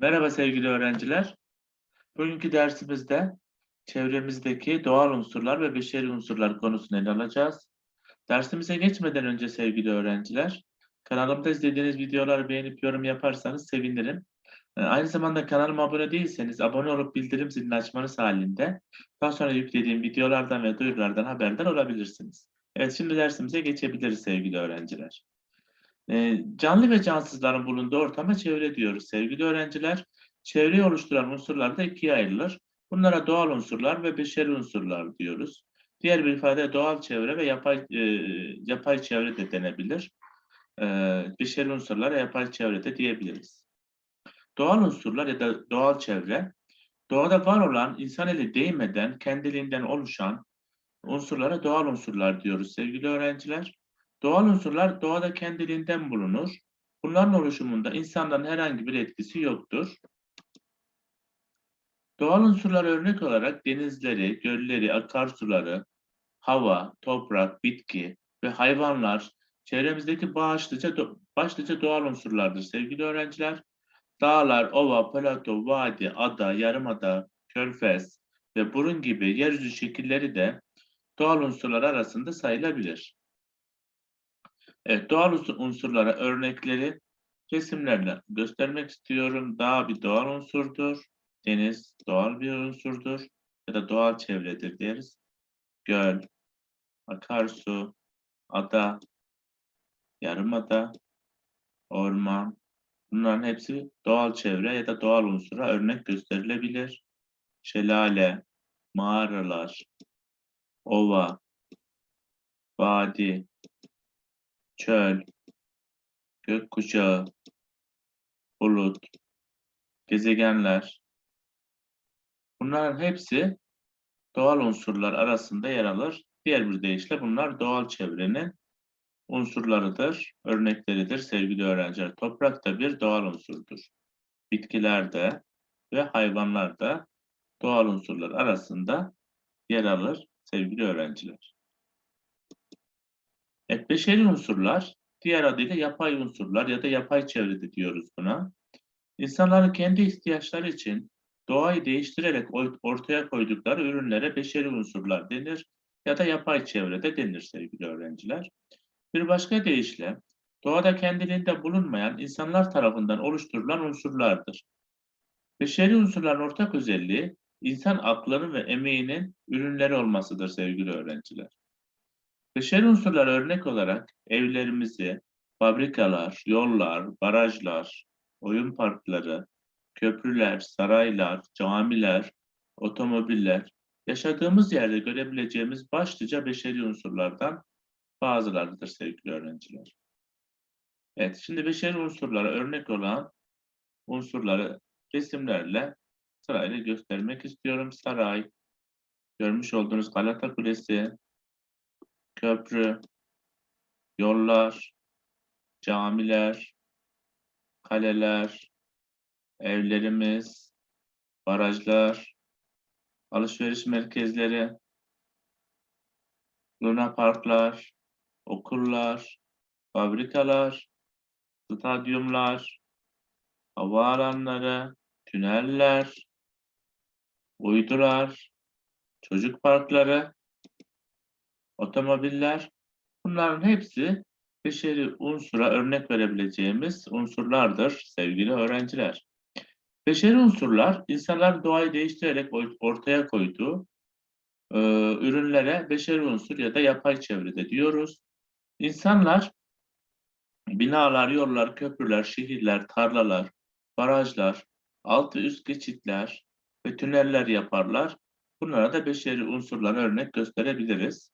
Merhaba sevgili öğrenciler. Bugünkü dersimizde çevremizdeki doğal unsurlar ve beşeri unsurlar konusunu ele alacağız. Dersimize geçmeden önce sevgili öğrenciler, kanalımda izlediğiniz videoları beğenip yorum yaparsanız sevinirim. Ee, Aynı zamanda kanalıma abone değilseniz abone olup bildirim zilini açmanız halinde daha sonra yüklediğim videolardan ve duyurulardan haberdar olabilirsiniz. Evet şimdi dersimize geçebiliriz sevgili öğrenciler. Ee, canlı ve cansızların bulunduğu ortama çevre diyoruz sevgili öğrenciler. Çevreyi oluşturan unsurlar da ikiye ayrılır. Bunlara doğal unsurlar ve beşeri unsurlar diyoruz. Diğer bir ifade doğal çevre ve yapay e, yapay çevre de denebilir. E, beşeri unsurlara yapay çevre de diyebiliriz. Doğal unsurlar ya da doğal çevre, doğada var olan insan eli değmeden kendiliğinden oluşan unsurlara doğal unsurlar diyoruz sevgili öğrenciler. Doğal unsurlar doğada kendiliğinden bulunur. Bunların oluşumunda insanların herhangi bir etkisi yoktur. Doğal unsurlar örnek olarak denizleri, gölleri, akarsuları, hava, toprak, bitki ve hayvanlar çevremizdeki başlıca, başlıca doğal unsurlardır sevgili öğrenciler. Dağlar, ova, plato, vadi, ada, yarımada, körfez ve burun gibi yeryüzü şekilleri de doğal unsurlar arasında sayılabilir. Evet, doğal unsur- unsurlara örnekleri resimlerle göstermek istiyorum. Dağ bir doğal unsurdur. Deniz doğal bir unsurdur. Ya da doğal çevredir deriz. Göl, akarsu, ada, yarımada, orman. Bunların hepsi doğal çevre ya da doğal unsura örnek gösterilebilir. Şelale, mağaralar, ova, vadi, çöl, gökkuşağı, bulut, gezegenler. Bunların hepsi doğal unsurlar arasında yer alır. Diğer bir deyişle bunlar doğal çevrenin unsurlarıdır, örnekleridir sevgili öğrenciler. Toprak da bir doğal unsurdur. Bitkiler de ve hayvanlar da doğal unsurlar arasında yer alır sevgili öğrenciler. Evet, beşeri unsurlar, diğer adıyla yapay unsurlar ya da yapay çevrede diyoruz buna. İnsanların kendi ihtiyaçları için doğayı değiştirerek ortaya koydukları ürünlere beşeri unsurlar denir ya da yapay çevrede denir sevgili öğrenciler. Bir başka deyişle, doğada kendiliğinde bulunmayan insanlar tarafından oluşturulan unsurlardır. Beşeri unsurların ortak özelliği, insan aklının ve emeğinin ürünleri olmasıdır sevgili öğrenciler. Beşeri unsurlar örnek olarak evlerimizi, fabrikalar, yollar, barajlar, oyun parkları, köprüler, saraylar, camiler, otomobiller, yaşadığımız yerde görebileceğimiz başlıca beşeri unsurlardan bazılarıdır sevgili öğrenciler. Evet, şimdi beşeri unsurlara örnek olan unsurları resimlerle sırayla göstermek istiyorum. Saray, görmüş olduğunuz Galata Kulesi, köprü, yollar, camiler, kaleler, evlerimiz, barajlar, alışveriş merkezleri, luna parklar, okullar, fabrikalar, stadyumlar, havaalanları, tüneller, uydular, çocuk parkları, otomobiller. Bunların hepsi beşeri unsura örnek verebileceğimiz unsurlardır sevgili öğrenciler. Beşeri unsurlar insanlar doğayı değiştirerek ortaya koyduğu e, ürünlere beşeri unsur ya da yapay çevrede diyoruz. İnsanlar binalar, yollar, köprüler, şehirler, tarlalar, barajlar, alt ve üst geçitler ve tüneller yaparlar. Bunlara da beşeri unsurlar örnek gösterebiliriz.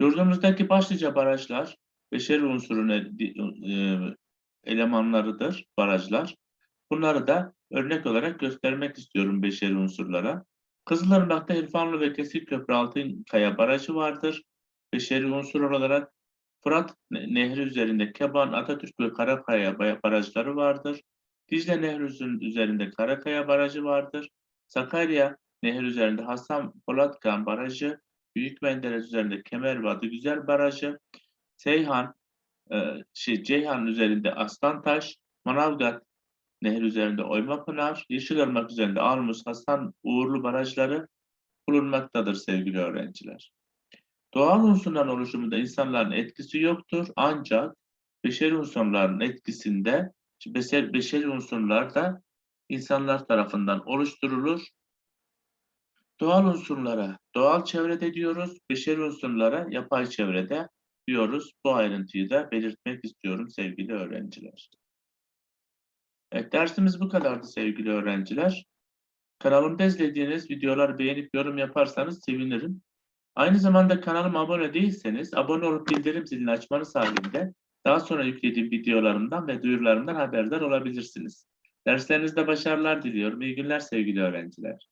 Yurdumuzdaki başlıca barajlar beşeri unsurun e, elemanlarıdır, barajlar. Bunları da örnek olarak göstermek istiyorum beşeri unsurlara. Kızılırmak'ta İrfanlı ve Kesikköprü Altınkaya Barajı vardır. Beşeri unsur olarak Fırat Ne- Nehri üzerinde Keban, Atatürk ve Karakaya ba- barajları vardır. Dicle Nehri üzerinde Karakaya Barajı vardır. Sakarya Nehri üzerinde Hasan Polatkan Barajı, Büyük Menderes üzerinde Kemervadı Güzel Barajı, Seyhan, e, şey, Ceyhan üzerinde Aslantaş, Manavgat Nehir üzerinde Oyma Pınar, Yeşilırmak üzerinde Armuz, Hasan, Uğurlu barajları bulunmaktadır sevgili öğrenciler. Doğal unsurların oluşumunda insanların etkisi yoktur ancak beşeri unsurların etkisinde beşer, beşeri unsurlar da insanlar tarafından oluşturulur. Doğal unsurlara doğal çevrede diyoruz, beşeri unsurlara yapay çevrede diyoruz. Bu ayrıntıyı da belirtmek istiyorum sevgili öğrenciler. Evet, dersimiz bu kadardı sevgili öğrenciler. Kanalımda izlediğiniz videoları beğenip yorum yaparsanız sevinirim. Aynı zamanda kanalıma abone değilseniz abone olup bildirim zilini açmanız halinde daha sonra yüklediğim videolarımdan ve duyurularımdan haberdar olabilirsiniz. Derslerinizde başarılar diliyorum. İyi günler sevgili öğrenciler.